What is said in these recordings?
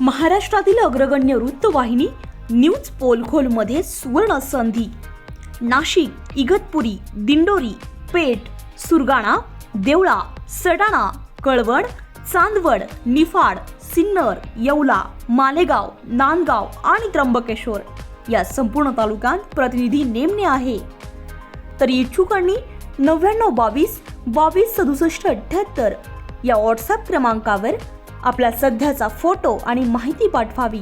महाराष्ट्रातील अग्रगण्य वृत्तवाहिनी न्यूज पोलखोलमध्ये सुवर्ण संधी. नाशिक इगतपुरी दिंडोरी पेठ सुरगाणा देवळा सडाणा कळवण चांदवड निफाड सिन्नर येवला मालेगाव नांदगाव आणि त्र्यंबकेश्वर या संपूर्ण तालुक्यात प्रतिनिधी नेमणे आहे. तर इच्छुकांनी नव्याण्णव बावीस बावीस सदुसष्ट अठ्ठ्याहत्तर या व्हॉट्सॲप क्रमांकावर आपला सध्याचा फोटो आणि माहिती पाठवावी.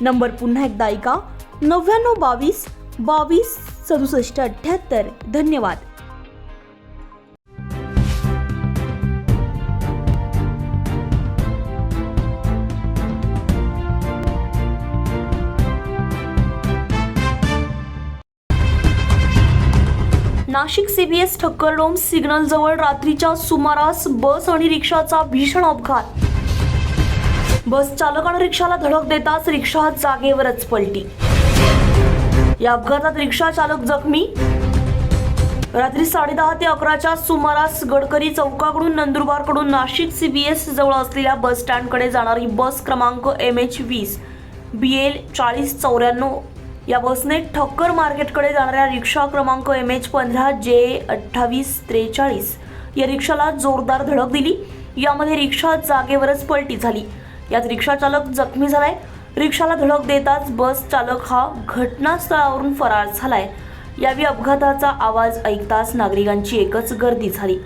नंबर पुन्हा एकदा ऐका. नव्याण्णव बावीस बावीस सदुसष्ट अठ्ठ्याहत्तर. धन्यवाद. नाशिक सीबीएस ठक्करडोम सिग्नल जवळ रात्रीच्या सुमारास बस आणि रिक्षाचा भीषण अपघात. बस चालक आणि रिक्षाला धडक देताच रिक्षा जागेवरच पलटी. या अपघातात रिक्षा चालक जखमी. रात्री साडेदहा ते अकराच्या सुमारास गडकरी चौकाकडून नंदुरबारकडून नाशिक सी बी एस जवळ असलेल्या बस स्टँडकडे जाणारी बस क्रमांक एम एच वीस बी एल चाळीस चौऱ्याण्णव या बसने ठक्कर मार्केटकडे जाणाऱ्या रिक्षा क्रमांक एम एच पंधरा जे अठ्ठावीस त्रेचाळीस या रिक्षाला जोरदार धडक दिली. यामध्ये रिक्षा जागेवरच पलटी झाली. यात रिक्षा चालक जखमी झालाय. रिक्षाला धडक देताच बस चालक हा घटनास्थळावरून फरार झालाय. यावेळी अपघाताचा आवाज ऐकताच नागरिकांची एकच गर्दी झाली.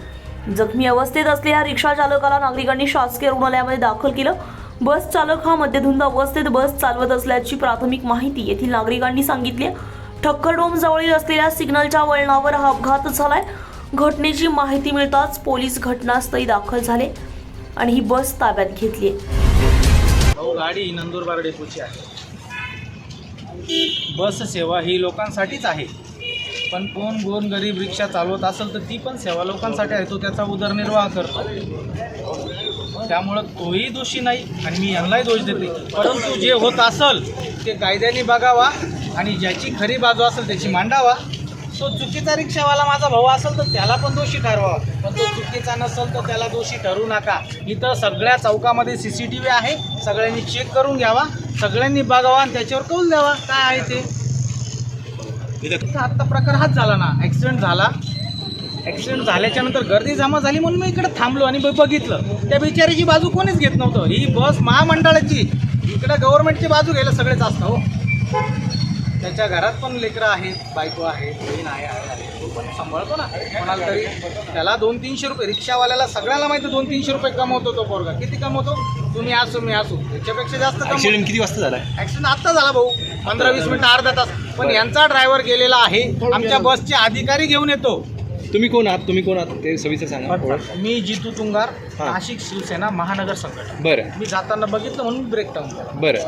जखमी अवस्थेत असलेल्या रिक्षा चालकाला नागरिकांनी शासकीय रुग्णालयामध्ये दाखल केलं. बस चालक हा मद्यधुंद अवस्थेत बस चालवत असल्याची प्राथमिक माहिती येथील नागरिकांनी सांगितली ठक्करडोम जवळील असलेल्या सिग्नलच्या वळणावर हा अपघात झालाय. घटनेची माहिती मिळताच पोलीस घटनास्थळी दाखल झाले आणि ही बस ताब्यात घेतली हो, गाडी नंदुरबार डेपोची आहे. बस सेवा ही लोकांसाठीच आहे. पण कोण गोर गरीब रिक्षा चालवत असेल तर ती पण सेवा लोकांसाठी आहे. तो त्याचा उदरनिर्वाह करतो. त्यामुळं तोही दोषी नाही आणि मी यांनाही दोष देते. परंतु जे होत असल ते कायद्याने बघावा आणि ज्याची खरी बाजू असेल त्याची मांडावा. तो चुकीचा रिक्षावाला माझा भाऊ असेल तर त्याला पण दोषी ठरवावा. पण तो चुकीचा नसेल तर त्याला दोषी ठरवू नका. इथं सगळ्या चौकामध्ये सी सी टी व्ही आहे. सगळ्यांनी चेक करून घ्यावा. सगळ्यांनी बघावा आणि त्याच्यावर कौल द्यावा. काय आहे ते? आत्ता प्रकार हाच झाला ना. ॲक्सिडेंट झाला. ॲक्सिडेंट झाल्याच्यानंतर गर्दी जमा झाली म्हणून मी इकडे थांबलो आणि बघितलं. त्या बिचारीची बाजू कोणीच घेत नव्हतं. ही बस महामंडळाची. इकडे गव्हर्नमेंटची बाजू घ्यायला सगळेच असतं हो. त्याच्या घरात पण लेकरं आहेत बायको आहे बहीण आहे तो पण सांभाळतो ना. कोणाला तरी. त्याला दोन तीनशे रुपये रिक्षावाल्याला सगळ्याला माहिती दोन तीनशे रुपये कमवतो तो पोरगा. किती कमवतो? तुम्ही असो मी असो. त्याच्यापेक्षा जास्त कमवतो. ऍक्सिडेंट किती वाजता झालाय? ऍक्सिडेंट आत्ता झाला भाऊ. पंधरा वीस मिनिटं अर्धा तास. पण यांचा ड्रायव्हर गेलेला आहे. आमच्या बसचे अधिकारी घेऊन येतो. तुम्ही कोण आहात? तुम्ही कोण आहात? ते सविस्तर सांगा. मी जितू तुंगार हा. नाशिक शिवसेना महानगर संघटना बरं. मी जाताना बघितलं म्हणून ब्रेक टाऊन केला. बरं.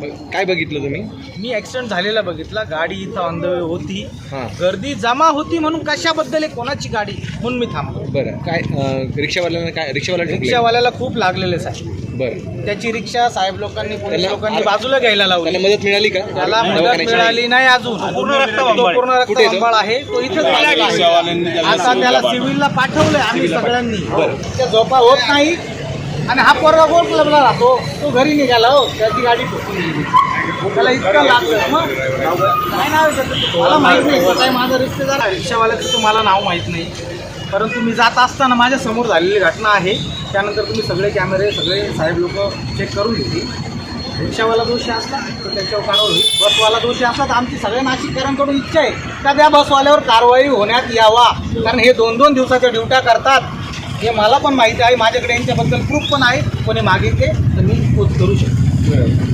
मग काय बघितलं तुम्ही? मी ऍक्सिडेंट झालेला बघितला. गाडी इथं ऑन द वे होती. हां. गर्दी जमा होती म्हणून कशाबद्दल आहे कोणाची गाडी म्हणून मी थांबलो. बरं. काय अं, रिक्षावाल्यांना काय रिक्षावाला ठोकलंय? रिक्षावाल्याला खूप लागलेले साहेब. बरं त्याची रिक्षा साहेब लोकांनी पोलीस त्याला- लोकांनी बाजूला घ्यायला त्याला लावली मदत मिळाली का त्याला मदत दवाखान्याची? मिळाली नाही अजून पूर्ण रक्त तो पूर्ण रक्त कुठे आहे तो? अंबाळ आहे तो इथेच लागलेला आहे. आता त्याला सिव्हिलला पाठवलंय आम्ही सगळ्यांनी. त्या झोपा होत नाही आणि हा पोरगा गोल क्लबला राहतो तो घरी निघाला हो त्याची गाडी ठोकून गेली. त्याला इतकं लागलं मग काय नाव आहे त्याचं? मला माहीत नाही तो काय माझा रिश्तेदार आहे. रिक्षावाल्याचं तर मला नाव माहीत नाही परंतु मी जात असताना माझ्यासमोर झालेली घटना आहे. त्यानंतर तुम्ही सगळे कॅमेरे सगळे साहेब लोक चेक करून घेतील. रिक्षावाला दोषी असला तर त्याच्यावर कारवाई होईल. बसवाला दोषी असला तर आमची सगळ्या नाशिककरांकडून इच्छा आहे का त्या बसवाल्यावर कारवाई होण्यात यावा? कारण हे दोन दोन दिवसाच्या ड्युट्या करतात. हे मला पण माहिती आहे. माझ्याकडे यांच्याबद्दल प्रूफ पण आहे. कोणी मागितले तर मी पोच करू शकतो.